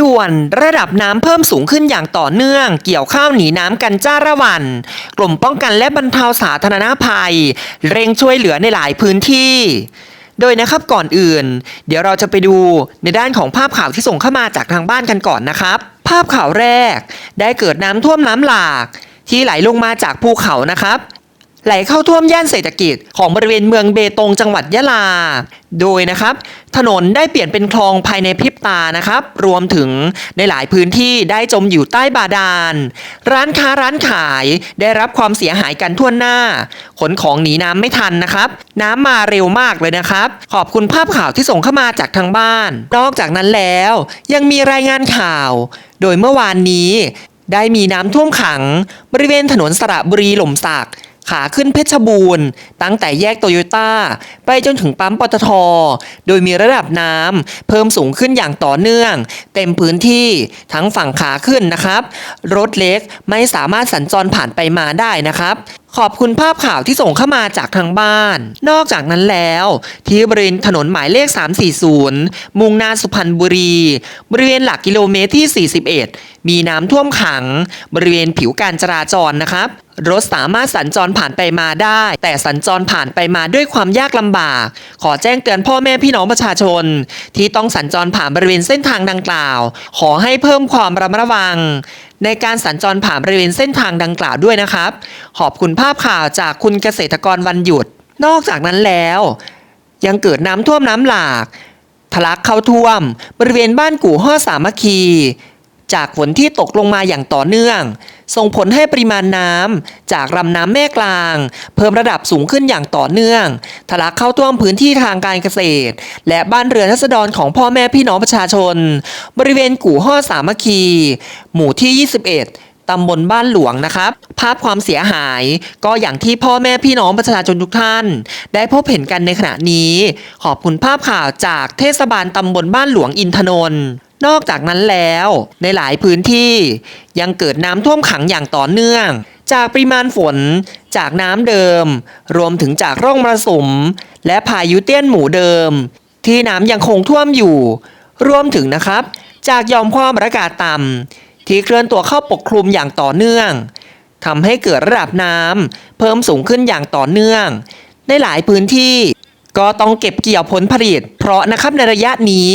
ด่วนระดับน้ำเพิ่มสูงขึ้นอย่างต่อเนื่อง เกี่ยวข้าวหนีน้ำกันจ้าระวัน กลุ่มป้องกันและบรรเทาสาธารณภัย เร่งช่วยเหลือในหลายพื้นที่ โดยนะครับก่อนอื่น เดี๋ยวเราจะไปดูในด้านของภาพข่าวที่ส่งเข้ามาจากทางบ้านกันก่อนนะครับ ภาพข่าวแรก ได้เกิดน้ำท่วมน้ำหลาก ที่ไหลลงมาจากภูเขานะครับ ไหลเข้าท่วมย่านเศรษฐกิจของบริเวณเมืองเบตงจังหวัดยะลา โดยนะครับ ถนนได้เปลี่ยนเป็นคลองภายในพริบตานะครับ รวมถึงในหลายพื้นที่ได้จมอยู่ใต้บาดาล ร้านค้าร้านขายได้รับความเสียหายกันทั่วหน้า ขนของหนีน้ำไม่ทันนะครับ น้ำมาเร็วมากเลยนะครับ ขอบคุณภาพข่าวที่ส่งเข้ามาจากทางบ้าน นอกจากนั้นแล้วยังมีรายงานข่าว โดยเมื่อวานนี้ ได้มีน้ำท่วมขัง บริเวณถนนสระบุรีหล่มสัก ขาขึ้นเพชรบูรณ์ ตั้งแต่แยกโตโยต้า ไปจนถึงปั๊มปตท โดยมีระดับน้ำเพิ่มสูงขึ้นอย่างต่อเนื่อง เต็มพื้นที่ทั้งฝั่งขาขึ้นนะครับ รถเล็กไม่สามารถสัญจรผ่านไปมาได้นะครับขอบคุณภาพข่าวที่ส่งเข้ามาจากทางบ้าน นอกจากนั้นแล้ว ที่บริเวณถนนหมายเลข 340 มุ่งหน้าสุพรรณบุรี บริเวณหลักกิโลเมตรที่ 41 มีน้ำท่วมขัง บริเวณผิวการจราจรนะครับรถสามารถสัญจรผ่านไปมาได้ แต่สัญจรผ่านไปมาด้วยความยากลำบาก ขอแจ้งเตือนพ่อแม่พี่น้องประชาชน ที่ต้องสัญจรผ่านบริเวณเส้นทางดังกล่าว ขอให้เพิ่มความระมัดระวัง ในการสัญจรผ่านบริเวณเส้นทางดังกล่าวด้วยนะครับ ขอบคุณภาพข่าวจากคุณเกษตรกรวันหยุด นอกจากนั้นแล้ว ยังเกิดน้ำท่วมน้ำหลากทะลักเข้าท่วม บริเวณบ้านกู่ห้อสามัคคี จากฝนที่ตกลงมาอย่างต่อเนื่อง ส่งผลให้ปริมาณน้ำจากลำน้ำแม่กลาง เพิ่มระดับสูงขึ้นอย่างต่อเนื่องทะลักเข้าท่วมพื้นที่ทางการเกษตร และบ้านเรือนรัษฎรของพ่อแม่พี่น้องประชาชน บริเวณกู่ห้อสามัคคี หมู่ที่ 21ตำบลบ้านหลวงนะครับ ภาพความเสียหายก็อย่างที่พ่อแม่พี่น้องประชาชนทุกท่าน ได้พบเห็นกันในขณะนี้ ขอบคุณภาพข่าวจากเทศบาลตำบลบ้านหลวงอินทนนท์ นอกจากนั้นแล้วในหลายพื้นที่ยังเกิดน้ำท่วมขังอย่างต่อเนื่อง จากปริมาณฝนจากน้ำเดิม รวมถึงจากร่องมรสุม และพายุเตี้ยนหมู่เดิม ที่น้ำยังคงท่วมอยู่ รวมถึงนะครับ จากยอมความอากาศต่ำที่เคลื่อนตัวเข้าปกคลุมอย่างต่อเนื่องทำให้เกิดระดับน้ำเพิ่มสูงขึ้นอย่างต่อเนื่อง ในหลายพื้นที่ก็ต้องเก็บเกี่ยวผลผลิต เพราะนะครับในระยะนี้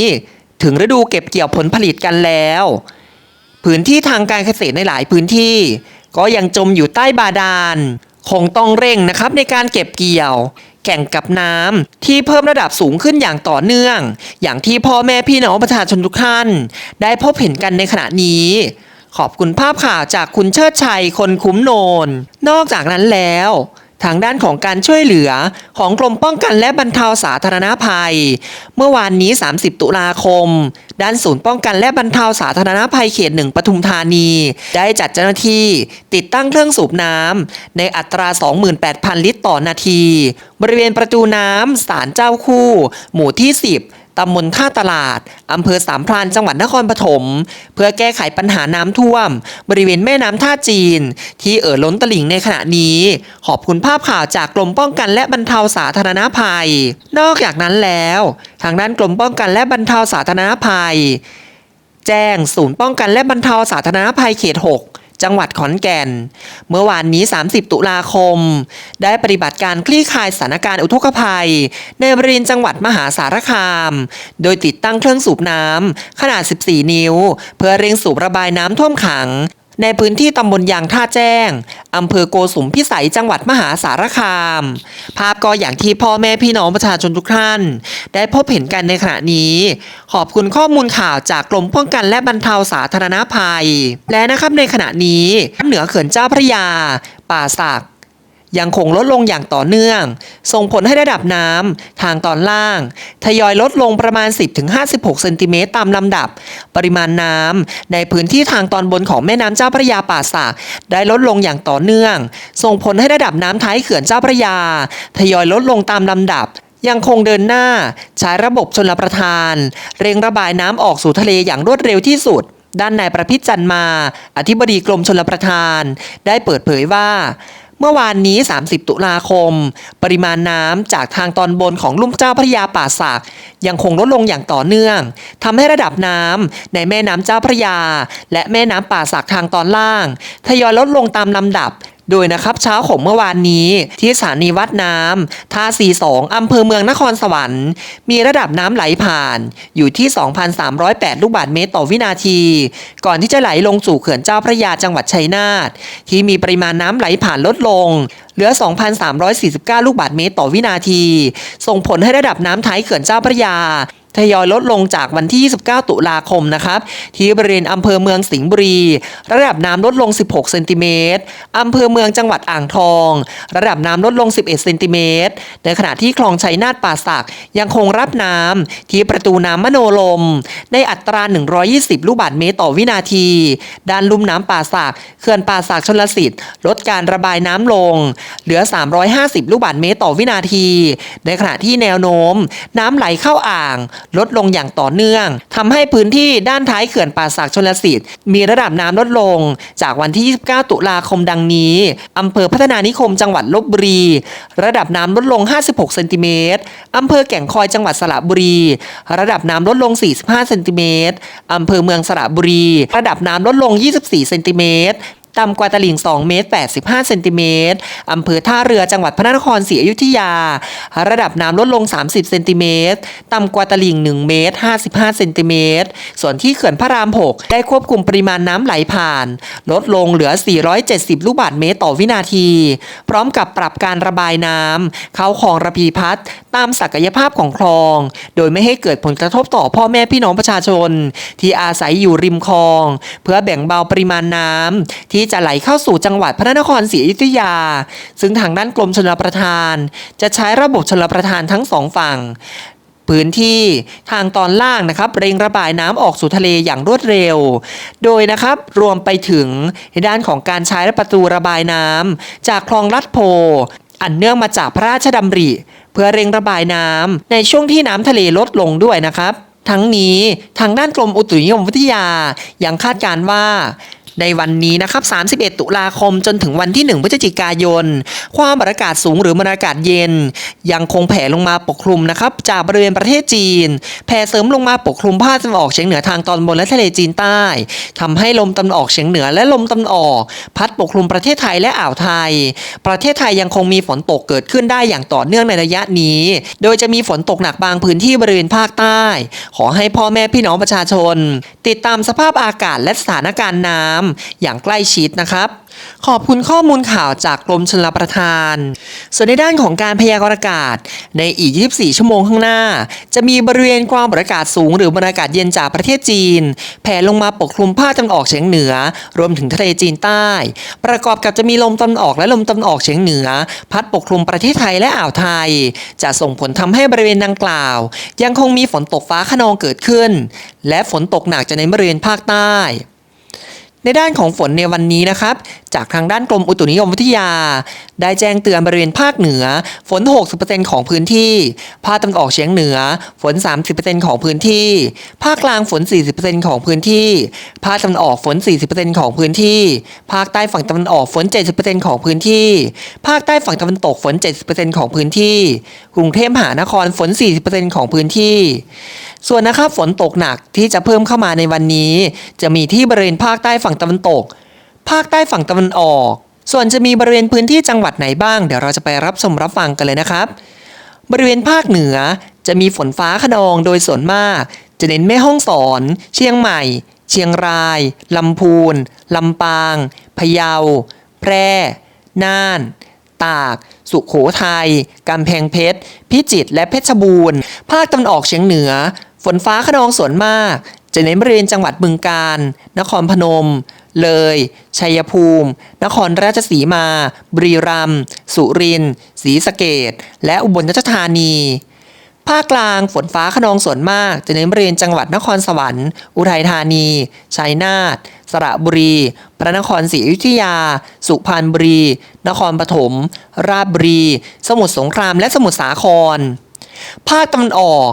ถึงฤดูเก็บเกี่ยวผลผลิตกันแล้ว พื้นที่ทางการเกษตรในหลายพื้นที่ ก็ยังจมอยู่ใต้บาดาลคงต้องเร่งนะครับในการเก็บเกี่ยว แข่งกับน้ำที่เพิ่มระดับสูงขึ้นอย่างต่อเนื่อง อย่างที่พ่อแม่พี่น้องประชาชนทุกท่าน ได้พบเห็นกันในขณะนี้ ขอบคุณภาพข่าวจากคุณเชิดชัยคนคุ้มโนน นอกจากนั้นแล้ว ทางด้านของการช่วยเหลือของกรมป้องกันและบรรเทาสาธารณภัย เมื่อวานนี้ 30 ตุลาคม ด้านศูนย์ป้องกันและบรรเทาสาธารณภัยเขตหนึ่งปทุมธานี ได้จัดเจ้าหน้าที่ติดตั้งเครื่องสูบน้ำในอัตรา 28,000 ลิตรต่อนาที บริเวณประตูน้ำศาลเจ้าคู่ หมู่ที่ 10 ตำบลท่าตลาด อำเภอสามพรานจังหวัดนครปฐม เพื่อแก้ไขปัญหาน้ำท่วม บริเวณแม่น้ำท่าจีน ที่เอ่อล้นตลิ่งในขณะนี้ ขอบคุณภาพข่าวจากกรมป้องกันและบรรเทาสาธารณภัย นอกจากนั้นแล้ว ทางด้านกรมป้องกันและบรรเทาสาธารณภัย แจ้งศูนย์ป้องกันและบรรเทาสาธารณภัยเขต 6 จังหวัดขอนแก่น เมื่อวานนี้ 30 ตุลาคม ได้ปฏิบัติการคลี่คลายสถานการณ์อุทกภัย ในบริเวณจังหวัดมหาสารคาม โดยติดตั้งเครื่องสูบน้ำขนาด 14 นิ้ว เพื่อเร่งสูบระบายน้ำท่วมขัง ในพื้นที่ตำบลยางท่าแจ้ง อำเภอโกสุมพิสัยจังหวัดมหาสารคาม ภาพก็อย่างที่พ่อแม่พี่น้องประชาชนทุกท่าน ได้พบเห็นกันในขณะนี้ ขอบคุณข้อมูลข่าวจากกรมป้องกันและบรรเทาสาธารณภัย และนะครับในขณะนี้เหนือเขื่อนเจ้าพระยา ป่าสัก ยังคงลดลงอย่างต่อเนื่อง ส่งผลให้ระดับน้ำทางตอนล่าง ทยอยลดลงประมาณ 10-56 เซนติเมตรตามลำดับ ปริมาณน้ำในพื้นที่ทางตอนบนของแม่น้ำเจ้าพระยาป่าสักได้ลดลงอย่างต่อเนื่อง ส่งผลให้ระดับน้ำท้ายเขื่อนเจ้าพระยา ทยอยลดลงตามลำดับยังคงเดินหน้าใช้ระบบชนลประทาน เร่งระบายน้ำออกสู่ทะเลอย่างรวดเร็วที่สุด ด้านนายประพิจันมา อธิบดีกรมชลประทาน ได้เปิดเผยว่า เมื่อวานนี้ 30 ตุลาคม ปริมาณน้ำจากทางตอนบนของลุ่มเจ้าพระยาป่าสักยังคงลดลงอย่างต่อเนื่องทำให้ระดับน้ำในแม่น้ำเจ้าพระยา และแม่น้ำป่าสักทางตอนล่าง ทยอยลดลงตามลำดับ โดยนะครับเช้าของเมื่อวานนี้ที่สถานีวัดน้ำท่าสีสองอำเภอเมืองนครสวรรค์ มีระดับน้ำไหลผ่านอยู่ที่ 2,308 ลูกบาศก์เมตรต่อวินาที ก่อนที่จะไหลลงสู่เขื่อนเจ้าพระยาจังหวัดชัยนาทที่มีปริมาณน้ำไหลผ่านลดลง เหลือ 2,349 ลูกบาศก์เมตรต่อวินาที ส่งผลให้ระดับน้ำท้ายเขื่อนเจ้าพระยา ทยอยลดลงจากวันที่ 29 ตุลาคมนะครับ ที่บริเวณอำเภอเมืองสิงห์บุรี ระดับน้ำลดลง 16 เซนติเมตรอำเภอเมืองจังหวัดอ่างทอง ระดับน้ำลดลง 11 เซนติเมตร ในขณะที่คลองชัยนาทป่าสักยังคงรับน้ำที่ประตูน้ำมโนลม ในอัตรา 120 ลูกบาศก์เมตรต่อวินาที ด้านลุ่มน้ำป่าสักเขื่อนป่าสักชลสิทธิ์ ลดการระบายน้ำลง เหลือ 350 ลูกบาศก์เมตรต่อวินาที ในขณะที่แนวโน้ม น้ำไหลเข้าอ่างลดลงอย่างต่อเนื่องทำให้พื้นที่ด้านท้ายเขื่อนป่าสักชลสิทธิ์มีระดับน้ำลดลง จากวันที่ 29 ตุลาคมดังนี้อำเภอพัฒนานิคมจังหวัดลบบุรี ระดับน้ำลดลง 56 เซนติเมตรอำเภอแก่งคอยจังหวัดสระบุรี ระดับน้ำลดลง 45 เซนติเมตรอำเภอเมืองสระบุรี ระดับน้ำลดลง 24 เซนติเมตร ต่ำกว่าตลิ่ง2เมตร85เซนติเมตรอำเภอท่าเรือจังหวัดพระนครศรีอยุธยา ระดับน้ำลดลง 30เซนติเมตรต่ำกว่าตลิ่ง 1 เมตร 55เซนติเมตร ส่วนที่เขื่อนพระราม 6 ได้ควบคุมปริมาณน้ำไหลผ่าน ลดลงเหลือ 470 ลูกบาศก์เมตรต่อวินาที พร้อมกับปรับการระบายน้ำเข้าคลองระพีพัฒน์ตามศักยภาพของคลอง โดยไม่ให้เกิดผลกระทบต่อพ่อแม่พี่น้องประชาชน ที่อาศัยอยู่ริมคลอง เพื่อแบ่งเบาปริมาณน้ำที่จะไหลเข้าสู่จังหวัดพระนครศรีอยุธยา ซึ่งทางด้านกรมชลประทาน จะใช้ระบบชลประทานทั้งสองฝั่งพื้นที่ทางตอนล่างนะครับเร่งระบายน้ำออกสู่ทะเลอย่างรวดเร็ว โดยนะครับรวมไปถึงในด้านของการใช้ประตูระบายน้ำจากคลองลัดโพ อันเนื่องมาจากพระราชดำริ เพื่อเร่งระบายน้ำในช่วงที่น้ำทะเลลดลงด้วยนะครับ ทั้งนี้ทางด้านกรมอุตุนิยมวิทยายังคาดการว่า ในวันนี้นะครับ 31 ตุลาคมจนถึงวันที่ 1 พฤศจิกายน ความอากาศสูงหรือมวลอากาศเย็น ยังคงแผ่ลงมาปกคลุมนะครับ จากบริเวณประเทศจีน แผ่เสริมลงมาปกคลุมภาคตะวันออกเฉียงเหนือทางตอนบนและทะเลจีนใต้ทำให้ลมตะวันออกเฉียงเหนือและลมตะวันออก พัดปกคลุมประเทศไทยและอ่าวไทย ประเทศไทยยังคงมีฝนตกเกิดขึ้นได้อย่างต่อเนื่องในระยะนี้ โดยจะมีฝนตกหนักบางพื้นที่บริเวณภาคใต้ ขอให้พ่อแม่พี่น้องประชาชน ติดตามสภาพอากาศและสถานการณ์น้ำอย่างใกล้ชิดนะครับ ขอบคุณข้อมูลข่าวจากกรมชลประทาน ส่วนในด้านของการพยากรณ์อากาศ ในอีก 24 ชั่วโมงข้างหน้า จะมีบริเวณความกดอากาศสูงหรือมวลอากาศเย็นจากประเทศจีน แผ่ลงมาปกคลุมภาคตะวันออกเฉียงเหนือ รวมถึงทะเลจีนใต้ ประกอบกับจะมีลมตะวันออกและลมตะวันออกเฉียงเหนือ พัดปกคลุมประเทศไทยและอ่าวไทย จะส่งผลทำให้บริเวณดังกล่าว ยังคงมีฝนตกฟ้าขนองเกิดขึ้น และฝนตกหนักจะในบริเวณภาคใต้ ในด้านของฝนในวันนี้นะครับ จากทางด้านกรมอุตุนิยมวิทยา ได้แจ้งเตือนบริเวณภาคเหนือ ฝน 60%ของพื้นที่ ภาคตะวันออกเฉียงเหนือ ฝน 30%ของพื้นที่ ภาคกลางฝน 40%ของพื้นที่ ภาคตะวันออกฝน 40%ของพื้นที่ ภาคใต้ฝั่งตะวันออกฝน 70%ของพื้นที่ ภาคใต้ฝั่งตะวันตกฝน 70%ของพื้นที่ กรุงเทพมหานครฝน 40%ของพื้นที่ ส่วนนะครับฝนตกหนักที่จะเพิ่มเข้ามาในวันนี้ จะมีที่บริเวณภาคใต้ฝั่งตะวันตก ภาคใต้ฝั่งตะวันออก ส่วนจะมีบริเวณพื้นที่จังหวัดไหนบ้าง เดี๋ยวเราจะไปรับชมรับฟังกันเลยนะครับ บริเวณภาคเหนือจะมีฝนฟ้าขนองโดยส่วนมาก จะเน้นแม่ห้องสอน เชียงใหม่ เชียงราย ลำพูน ลำปาง พะเยา แพร่ น่าน ตาก สุขโขทัยกำแพงเพชร พิจิตร และเพชรบูรณ์ ภาคตะวันออกเฉียงเหนือ ฝนฟ้าขนองส่วนมาก จะเน้นบริเวณจังหวัดบึงกาฬ นครพนม เลย ชัยภูมิ นครราชสีมา บุรีรัมย์ สุรินทร์ ศรีสะเกษและอุบลราชธานี ภาคกลางฝนฟ้าขนองส่วนมาก จะเน้นบริเวณจังหวัดนครสวรรค์ อุทัยธานี ชัยนาท สระบุรี พระนครศรีอยุธยา สุพรรณบุรี นครปฐม ราชบุรี สมุทรสงคราม และสมุทรสาคร ภาคตะวันออก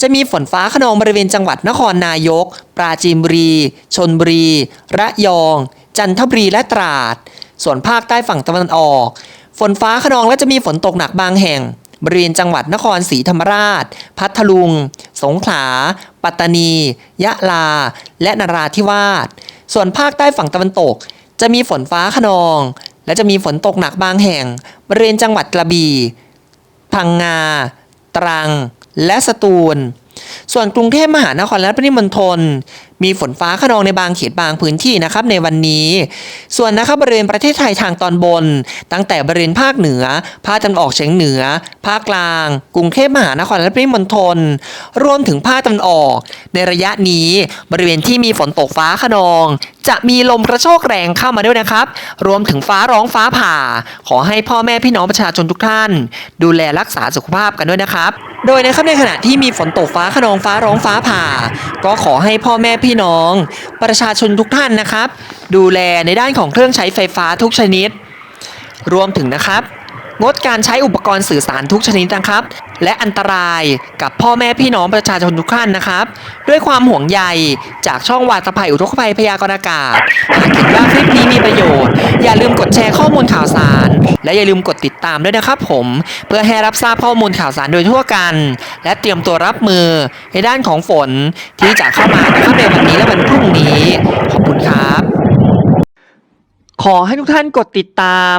จะมีฝนฟ้าขนองบริเวณจังหวัดนครนายก ปราจีนบุรี ชนบุรี ระยอง จันทบุรีและตราด ส่วนภาคใต้ฝั่งตะวันออก ฝนฟ้าขนองและจะมีฝนตกหนักบางแห่ง บริเวณจังหวัดนครศรีธรรมราช พัทลุง สงขลา ปัตตานี ยะลา และนราธิวาส ส่วนภาคใต้ฝั่งตะวันตก จะมีฝนฟ้าขนอง และจะมีฝนตกหนักบางแห่ง บริเวณจังหวัดกระบี่ พังงา ตรัง และสตูล ส่วนกรุงเทพมหานครและปริมณฑล มีฝนฟ้าขนองในบางเขตบางพื้นที่นะครับในวันนี้ ส่วนนะครับบริเวณประเทศไทยทางตอนบน ตั้งแต่บริเวณภาคเหนือ ภาคตะวันออกเฉียงเหนือ ภาคกลาง กรุงเทพมหานครและปริมณฑลรวมถึงภาคตะวันออก ในระยะนี้บริเวณที่มีฝนตกฟ้าขนอง จะมีลมกระโชกแรงเข้ามาด้วยนะครับ รวมถึงฟ้าร้องฟ้าผ่า ขอให้พ่อแม่พี่น้องประชาชนทุกท่าน ดูแลรักษาสุขภาพกันด้วยนะครับ โดยนะครับในขณะที่มีฝนตกฟ้าขนองฟ้าร้องฟ้าผ่า ก็ขอให้พ่อแม่พี่พี่น้อง ประชาชนทุกท่านนะครับ ดูแลในด้านของเครื่องใช้ไฟฟ้าทุกชนิด รวมถึงนะครับ งดการใช้อุปกรณ์สื่อสารทุกชนิดนะครับ และอันตรายกับพ่อแม่พี่น้องประชาชนทุกท่านนะครับ ด้วยความห่วงใยจากช่องวาตภัยอุทกภัยพยากรณ์อากาศ หากเห็นว่าคลิปนี้มีประโยชน์ อย่าลืมกดแชร์ข้อมูลข่าวสาร และอย่าลืมกดติดตามด้วยนะครับผม เพื่อให้รับทราบข้อมูลข่าวสารโดยทั่วกัน และเตรียมตัวรับมือในด้านของฝนที่จะเข้ามานะครับในวันนี้และวันพรุ่งนี้ ขอบคุณครับ ขอให้ทุกท่านกดติดตาม